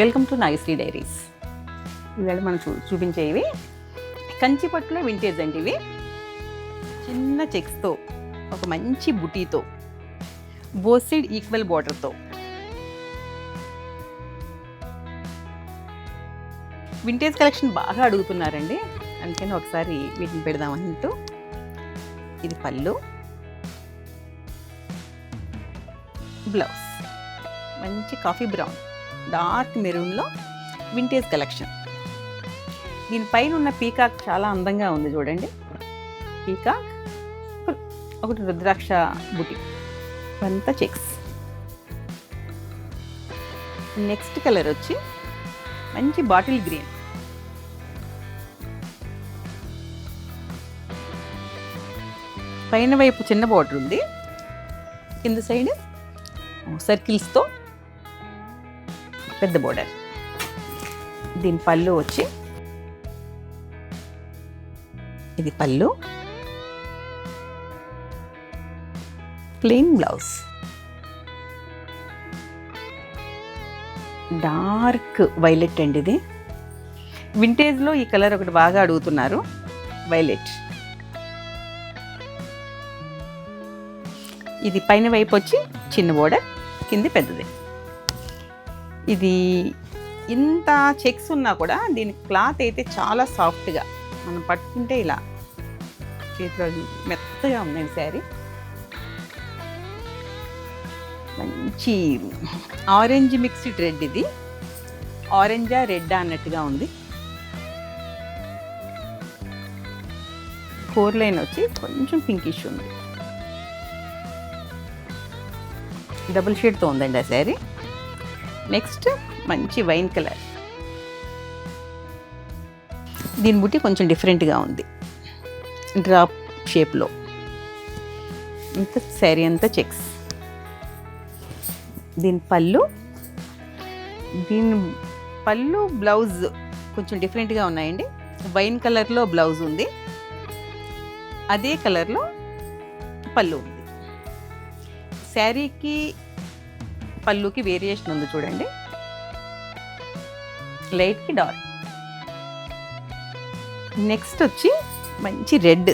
Welcome to Nagasri diaries. ఇవాళ మనం చూ చూపించేవి కంచిపట్టులో vintage అండి ఇవి చిన్న చెక్స్తో ఒక మంచి బుటీతో బోసిడ్ ఈక్వల్ బార్డర్తో వింటేజ్ కలెక్షన్ బాగా అడుగుతున్నారండి. అందుకని ఒకసారి వీటిని పెడదాం ఇది పళ్ళు. బ్లౌజ్ మంచి కాఫీ బ్రౌన్ డార్క్ మెరూన్లో వింటేజ్ కలెక్షన్. దీనిపైన ఉన్న పీకాక్ చాలా అందంగా ఉంది చూడండి. పీకాక్ ఒకటి రుద్రాక్ష బుటి అంతా చెక్స్. నెక్స్ట్ కలర్ వచ్చి మంచి బాటిల్ గ్రీన్. పైన వైపు చిన్న బార్డర్ ఉంది. కింద సైడ్ సర్కిల్స్తో పెద్ద బోర్డర్ దీని పళ్ళు వచ్చి ఇది పళ్ళు. ప్లెయిన్ బ్లౌజ్ డార్క్ వైలెట్ అండి ఇది. వింటేజ్లో ఈ కలర్ ఒకటి బాగా అడుగుతున్నారు. వైలెట్ ఇది పైన వైపు వచ్చి చిన్న బోర్డర్ కింది పెద్దది. ఇది ఇంత చెక్స్ ఉన్నా కూడా దీని క్లాత్ అయితే చాలా సాఫ్ట్గా. మనం పట్టుకుంటే ఇలా చేతిలో మెత్తగా ఉందండి శారీ. మంచి ఆరెంజ్ మిక్స్డ్ రెడ్ ఇది. ఆరెంజా రెడ్ అన్నట్టుగా ఉంది. ఫోర్ లైన్ వచ్చి కొంచెం పింకిష్ ఉంది. డబుల్ షేడ్తో ఉందండి ఆ శారీ. నెక్స్ట్ మంచి వైన్ కలర్. దీని బుట్టి కొంచెం డిఫరెంట్గా ఉంది. డ్రాప్ షేప్లో ఇంత శారీ అంతా చెక్స్ దీని పళ్ళు దీని పళ్ళు బ్లౌజ్ కొంచెం డిఫరెంట్గా ఉన్నాయండి. వైన్ కలర్లో బ్లౌజ్ ఉంది. అదే కలర్లో పళ్ళు ఉంది. శారీకి పళ్ళుకి వేరియేషన్ ఉంది చూడండి. లైట్కి డార్క్. నెక్స్ట్ వచ్చి మంచి రెడ్.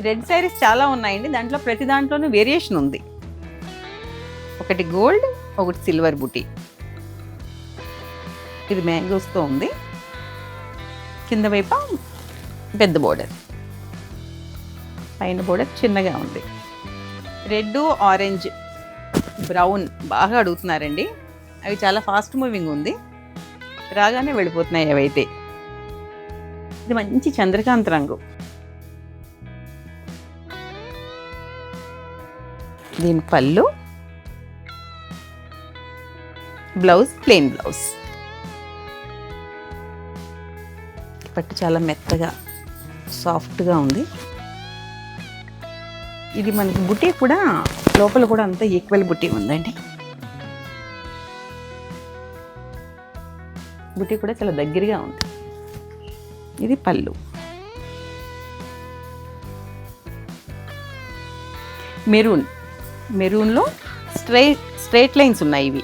రెడ్ శారీస్ చాలా ఉన్నాయండి. దాంట్లో ప్రతి దాంట్లోనూ వేరియేషన్ ఉంది. ఒకటి గోల్డ్ ఒకటి సిల్వర్ బుటీ. ఇది మ్యాంగోస్తో ఉంది. కింద వైపు పెద్ద బోర్డర్. పైన బోర్డర్ చిన్నగా ఉంది. రెడ్ ఆరెంజ్ బ్రౌన్ బాగా అడుగుతున్నారండి. అవి చాలా ఫాస్ట్ మూవింగ్ ఉంది. రాగానే వెళ్ళిపోతున్నాయి అవైతే. ఇది మంచి చంద్రకాంత్ రంగు. దీని పళ్ళు. Blouse plain blouse. పట్టు చాలా మెత్తగా సాఫ్ట్గా ఉంది. ఇది మనకి బుటీ కూడా లోపల కూడా అంతా ఈక్వల్ బుట్టి ఉందండి. బుట్టి కూడా చాలా దగ్గరగా ఉంది. ఇది పళ్ళు. మెరూన్. మెరూన్లో స్ట్రైట్ స్ట్రైట్ లైన్స్ ఉన్నాయి ఇవి.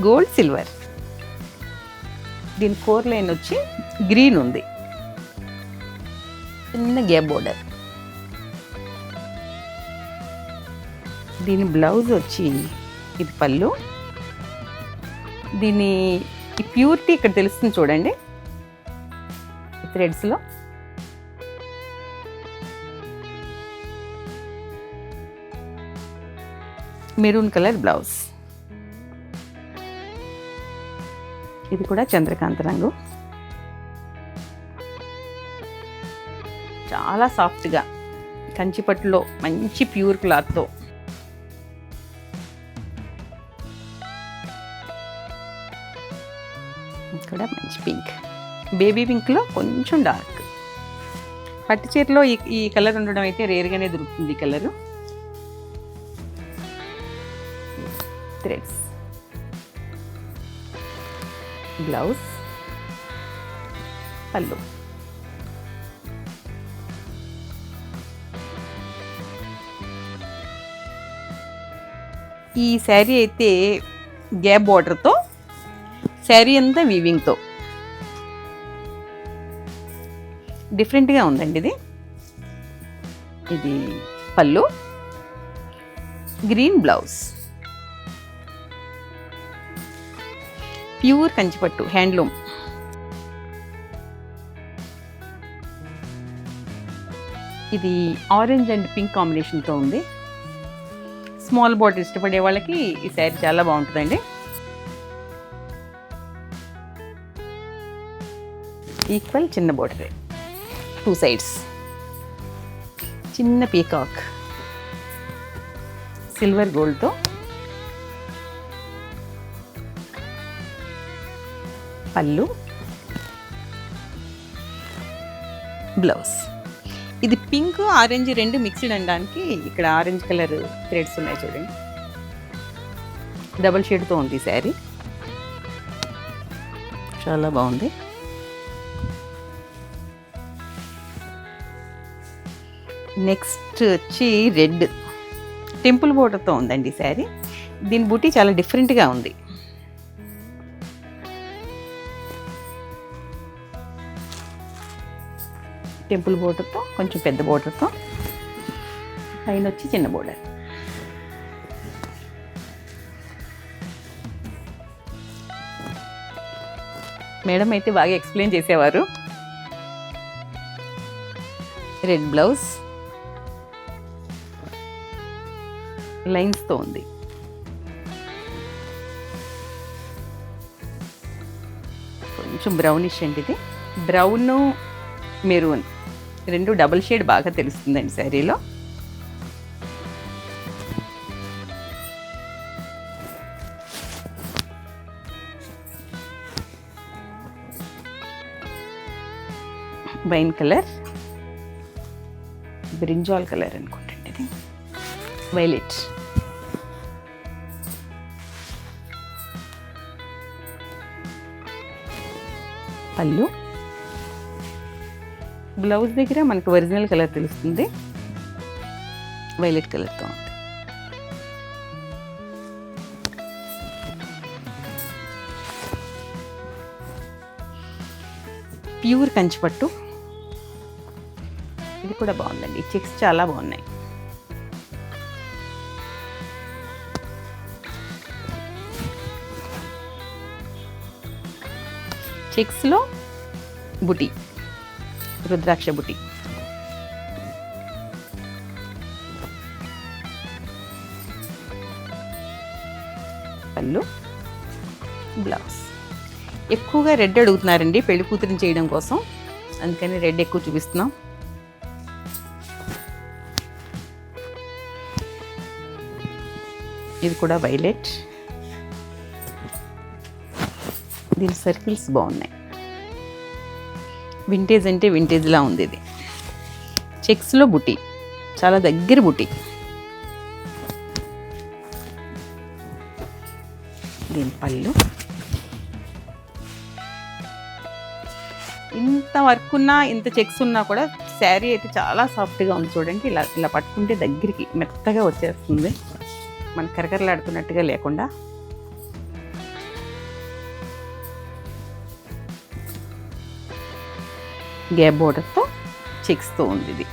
Gold silver. దీని ఫోర్ లైన్ వచ్చి గ్రీన్ ఉంది. చిన్న గ్యాప్ బోర్డర్. దీని బ్లౌజ్ వచ్చి ఇది పళ్ళు. దీని ఈ ప్యూరిటీ ఇక్కడ తెలుస్తుంది చూడండి. థ్రెడ్స్లో మెరూన్ కలర్ బ్లౌజ్ ఇది కూడా చంద్రకాంత రంగు. చాలా సాఫ్ట్గా కంచిపట్టులో మంచి ప్యూర్ క్లాత్తో బేబీ పింక్లో కొంచెం డార్క్. పట్టు చీరలో ఈ ఈ కలర్ ఉండడం అయితే రేర్గానే దొరుకుతుంది ఈ కలరు. థ్రెడ్స్. బ్లౌజ్. పళ్ళు. ఈ శారీ అయితే గ్యాప్ బార్డర్తో శారీ అంతా వీవింగ్తో డిఫరెంట్గా ఉందండి ఇది. ఇది పళ్ళు. Green blouse. ప్యూర్ కంచిపట్టు హ్యాండ్లూమ్. ఇది ఆరెంజ్ అండ్ పింక్ కాంబినేషన్తో ఉంది. స్మాల్ బాటిల్ ఇష్టపడే వాళ్ళకి ఈ శారీ చాలా బాగుంటుందండి. ఈక్వల్ చిన్న బోర్డరే టూ సైడ్స్ చిన్న పీకాక్ సిల్వర్ గోల్డ్తో పళ్ళు. బ్లౌజ్ ఇది పింక్ ఆరెంజ్ రెండు మిక్స్డ్ అనడానికి ఇక్కడ ఆరెంజ్ కలర్ థ్రెడ్స్ ఉన్నాయి చూడండి. డబల్ షేడ్తో ఉంది శారీ చాలా బాగుంది. నెక్స్ట్ వచ్చి రెడ్. టెంపుల్ బోర్డర్తో ఉందండి శారీ. దీని బుట్టి చాలా డిఫరెంట్గా ఉంది. టెంపుల్ బోర్డర్తో కొంచెం పెద్ద బోర్డర్తో. పైన వచ్చి చిన్న బోర్డర్. మేడం అయితే బాగా ఎక్స్ప్లెయిన్ చేసేవారు. Red blouse. లైన్స్తో ఉంది కొంచెం బ్రౌనిష్ అండి ఇది. Brown maroon. రెండు డబుల్ షేడ్ బాగా తెలుస్తుందండి శారీలో. వైన్ కలర్ బ్రింజాల్ కలర్ అనుకుంటండి ఇది. వైలెట్ పళ్ళు. బ్లౌజ్ దగ్గర మనకు ఒరిజినల్ కలర్ తెలుస్తుంది. వైలెట్ కలర్తో ఉంది. ప్యూర్ కంచిపట్టు. ఇది కూడా బాగుందండి. చెక్స్ చాలా బాగున్నాయి. చెక్స్లో బుటీ రుద్రాక్ష బుటీ. పళ్ళు బ్లౌజ్. ఎక్కువగా రెడ్ అడుగుతున్నారండి పెళ్ళి కూతురిని చేయడం కోసం. అందుకని రెడ్ ఎక్కువ చూపిస్తున్నాం. ఇది కూడా వైలెట్. దీని సర్కిల్స్ బాగున్నాయి. వింటేజ్ అంటే వింటేజ్లా ఉంది ఇది. చెక్స్లో బుటీ. చాలా దగ్గర బుటీ. దీని పళ్ళు. ఇంత వర్క్ ఉన్నా ఇంత చెక్స్ ఉన్నా కూడా శారీ అయితే చాలా సాఫ్ట్గా ఉంది చూడండి. ఇలా ఇలా పట్టుకుంటే దగ్గరికి మెత్తగా వచ్చేస్తుంది. మన కరకరలాడుతున్నట్టుగా లేకుండా. గ్యాప్ బోర్డర్తో చెక్స్తో ఉంది ఇది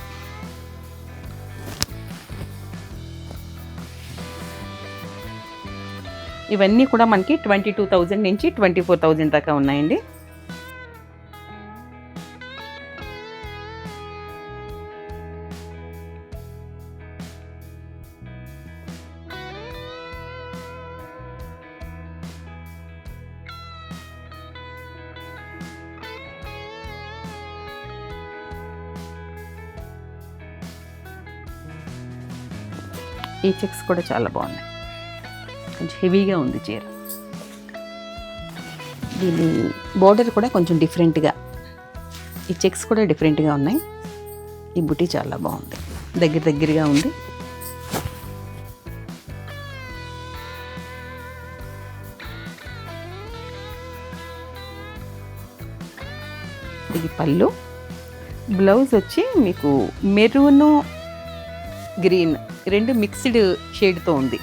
ఇవన్నీ కూడా మనకి ట్వంటీ టూ థౌజండ్ నుంచి ట్వంటీ ఫోర్ థౌజండ్ దాకా ఉన్నాయండి. ఈ చెక్స్ కూడా చాలా బాగున్నాయి. కొంచెం హెవీగా ఉంది చీర. దీని బోర్డర్ కూడా కొంచెం డిఫరెంట్గా. ఈ చెక్స్ కూడా డిఫరెంట్గా ఉన్నాయి. ఈ బుటీ చాలా బాగుంది. దగ్గర దగ్గరగా ఉంది. ఇది పళ్ళు. బ్లౌజ్ వచ్చి మీకు మెరూను గ్రీన్. రెండు మిక్స్డ్ షేడ్తో ఉంది.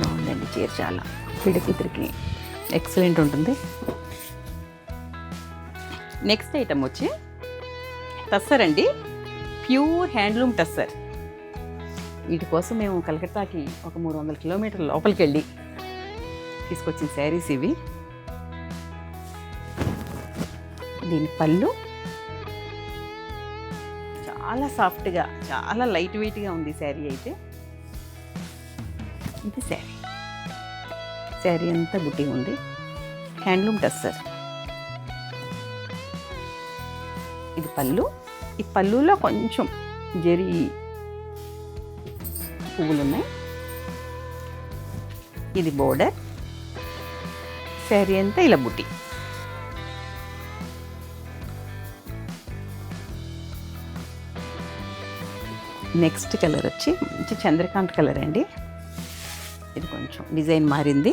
బాగుందండి చీర చాలా. పిడికిద్దరికి ఎక్సలెంట్ ఉంటుంది. నెక్స్ట్ ఐటమ్ వచ్చి టస్సర్ అండి. Pure handloom tussar. వీటి కోసం మేము కలకత్తాకి ఒక మూడు వందల కిలోమీటర్ల లోపలికి వెళ్ళి తీసుకొచ్చిన శారీస్ ఇవి. దీని పళ్ళు చాలా సాఫ్ట్గా చాలా లైట్ వెయిట్గా ఉంది శారీ అయితే. ఇది శారీ. శారీ అంతా బుట్టి ఉంది. హ్యాండ్లూమ్ టస్సర్. ఇది పళ్ళు. ఈ పళ్ళులో కొంచెం జరి పువ్వులు ఉన్నాయి ఇది బోర్డర్. శారీ అంతా ఇలా బుట్టి. నెక్స్ట్ కలర్ వచ్చి మంచి చంద్రకాంత్ కలర్ అండి. ఇది కొంచెం డిజైన్ మారింది.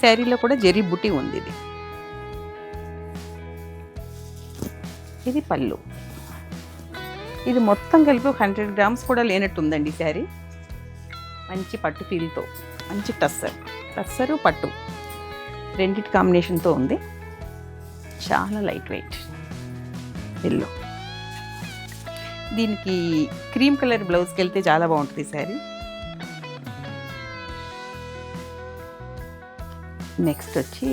శారీలో కూడా జరీ బుట్టి ఉంది ఇది. ఇది పళ్ళు. ఇది మొత్తం కలిపి ఒక హండ్రెడ్ గ్రామ్స్ కూడా లేనట్టు ఉందండి ఈ శారీ. మంచి పట్టు ఫీల్తో మంచి టస్సర్ టస్సరు పట్టు. రెండిటి కాంబినేషన్తో ఉంది. చాలా లైట్ వెయిట్ ఎల్లో దీనికి క్రీమ్ కలర్ బ్లౌజ్కి వెళ్తే చాలా బాగుంటుంది ఈ శారీ. నెక్స్ట్ వచ్చి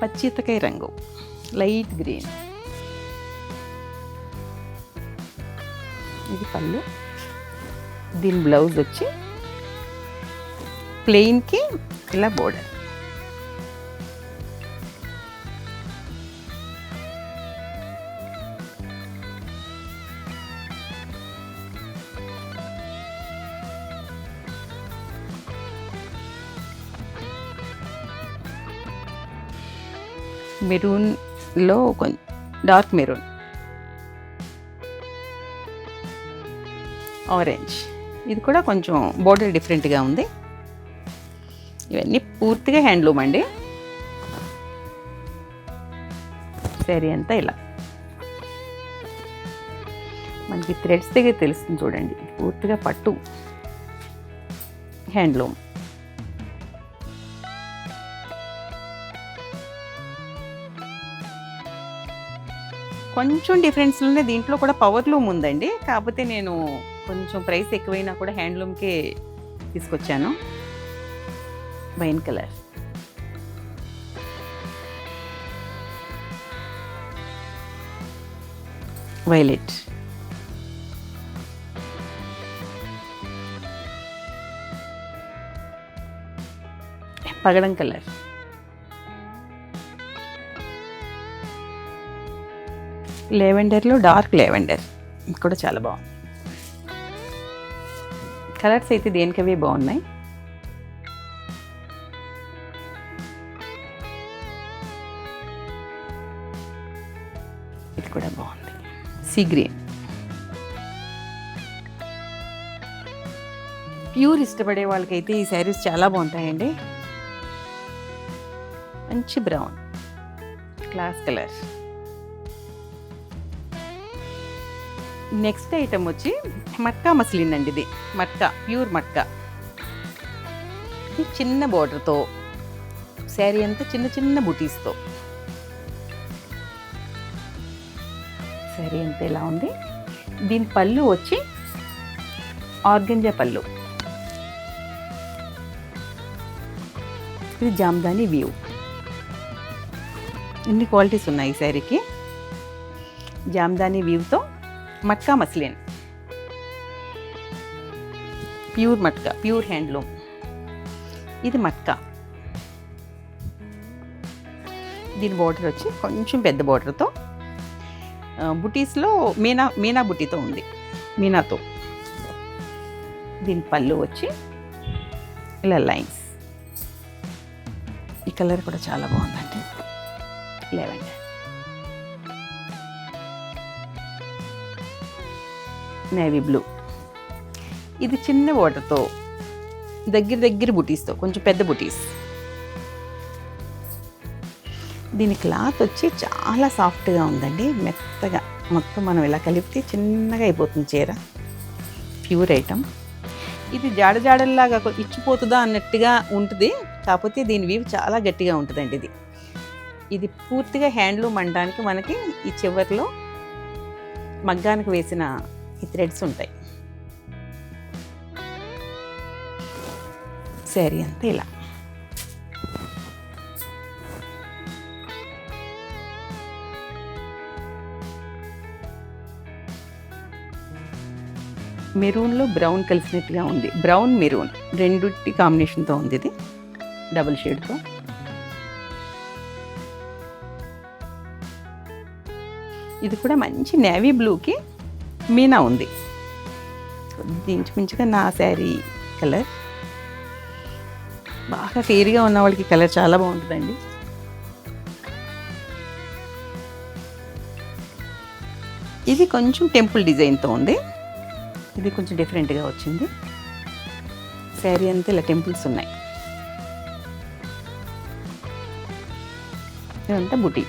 పచ్చితకాయ రంగు లైట్ గ్రీన్. ఇది పళ్ళు. దీని బ్లౌజ్ వచ్చి ప్లెయిన్కి ఇలా బోర్డర్. మెరూన్లో డార్క్ మెరూన్. ఆరెంజ్. ఇది కూడా కొంచెం బోర్డర్ డిఫరెంట్గా ఉంది. ఇవన్నీ పూర్తిగా హ్యాండ్లూమ్ అండి. సరే అంతా ఇలా. మనకి థ్రెడ్స్ దగ్గర తెలుస్తుంది చూడండి. పూర్తిగా పట్టు. హ్యాండ్లూమ్. కొంచెం డిఫరెన్స్లోనే దీంట్లో కూడా పవర్ లూమ్ ఉందండి. కాకపోతే నేను కొంచెం ప్రైస్ ఎక్కువైనా కూడా హ్యాండ్లూమ్కే తీసుకొచ్చాను. వైన్ కలర్ వైలెట్ పగడం కలర్ లెవెండర్లో డార్క్ లెవెండర్ ఇది కూడా చాలా బాగుంది. కలర్స్ అయితే దేనికవి బాగున్నాయి. ఇది కూడా బాగుంది. Sea green. ప్యూర్ ఇష్టపడే వాళ్ళకైతే ఈ శారీస్ చాలా బాగుంటాయండి. మంచి brown. Class colour. Next item వచ్చి మట్కా మస్లిన్ అండి ఇది. మట్కా ప్యూర్ మట్కా. ఇది చిన్న బోర్డర్తో శారీ అంతా చిన్న చిన్న బుటీస్తో శారీ అంతా ఇలా ఉంది? దీని పళ్ళు వచ్చి ఆర్గంజా పళ్ళు. ఇది జామ్దాని వ్యూ. ఇన్ని క్వాలిటీస్ ఉన్నాయి ఈ శారీకి. Jamdani వ్యూతో matka muslin. Pure matka pure handloom. ఇది మట్కా. దీని బోర్డర్ వచ్చి కొంచెం పెద్ద బోర్డర్తో బుటీస్లో మీనా మీనా బుటీతో ఉంది. మీనాతో. దీని పళ్ళు వచ్చి ఇలా లైన్స్. ఈ కలర్ కూడా చాలా బాగుందండి. లేవండి నేవీ బ్లూ ఇది చిన్న వాటర్తో దగ్గర దగ్గర బుటీస్తో కొంచెం పెద్ద బుటీస్ దీని క్లాత్ వచ్చి చాలా సాఫ్ట్గా ఉందండి. మెత్తగా మొత్తం మనం ఇలా కలిపితే చిన్నగా అయిపోతుంది చీర. ప్యూర్ ఐటమ్ ఇది జాడ జాడల్లాగా ఇచ్చిపోతుందా అన్నట్టుగా ఉంటుంది. కాకపోతే దీని వీవ్ చాలా గట్టిగా ఉంటుందండి ఇది. ఇది పూర్తిగా హ్యాండ్లూమ్ అనడానికి మనకి ఈ చివరిలో మగ్గానికి వేసిన ఈ థ్రెడ్స్ ఉంటాయి. శారీ అంతా ఇలా. మెరూన్లో బ్రౌన్ కలిసినట్టుగా ఉంది. బ్రౌన్ మెరూన్ రెండుటి కాంబినేషన్తో ఉంది ఇది. డబుల్ షేడ్తో. ఇది కూడా మంచి నేవీ బ్లూకి మీనా ఉంది. ఇంచుమించుగా నా శారీ కలర్. బాగా ఫేర్గా ఉన్న వాళ్ళకి కలర్ చాలా బాగుంటుందండి. ఇది కొంచెం టెంపుల్ డిజైన్తో ఉంది. ఇది కొంచెం డిఫరెంట్గా వచ్చింది. శారీ అంతా ఇలా టెంపుల్స్ ఉన్నాయి. ఇదంతా బుటీ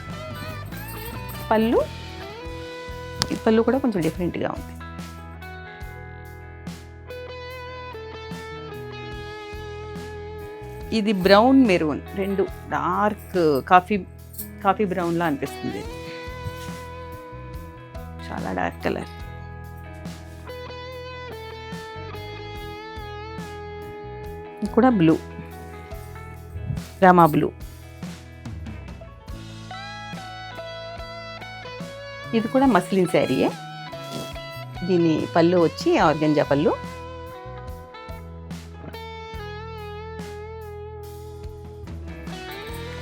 పళ్ళు ఈ పళ్ళు కూడా కొంచెం డిఫరెంట్గా ఉంది ఇది బ్రౌన్ మెరూన్ రెండు డార్క్ కాఫీ కాఫీ బ్రౌన్లా అనిపిస్తుంది. చాలా డార్క్ కలర్. కూడా బ్లూ రామా బ్లూ. ఇది కూడా మస్లిన్ శారీయే దీని పళ్ళు వచ్చి ఆర్గంజా పళ్ళు.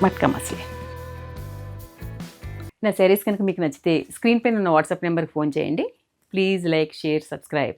మట్కా మస్లి నా శారీస్ కనుక మీకు నచ్చితే స్క్రీన్ పైన ఉన్న వాట్సాప్ నెంబర్కి ఫోన్ చేయండి. Please like share subscribe.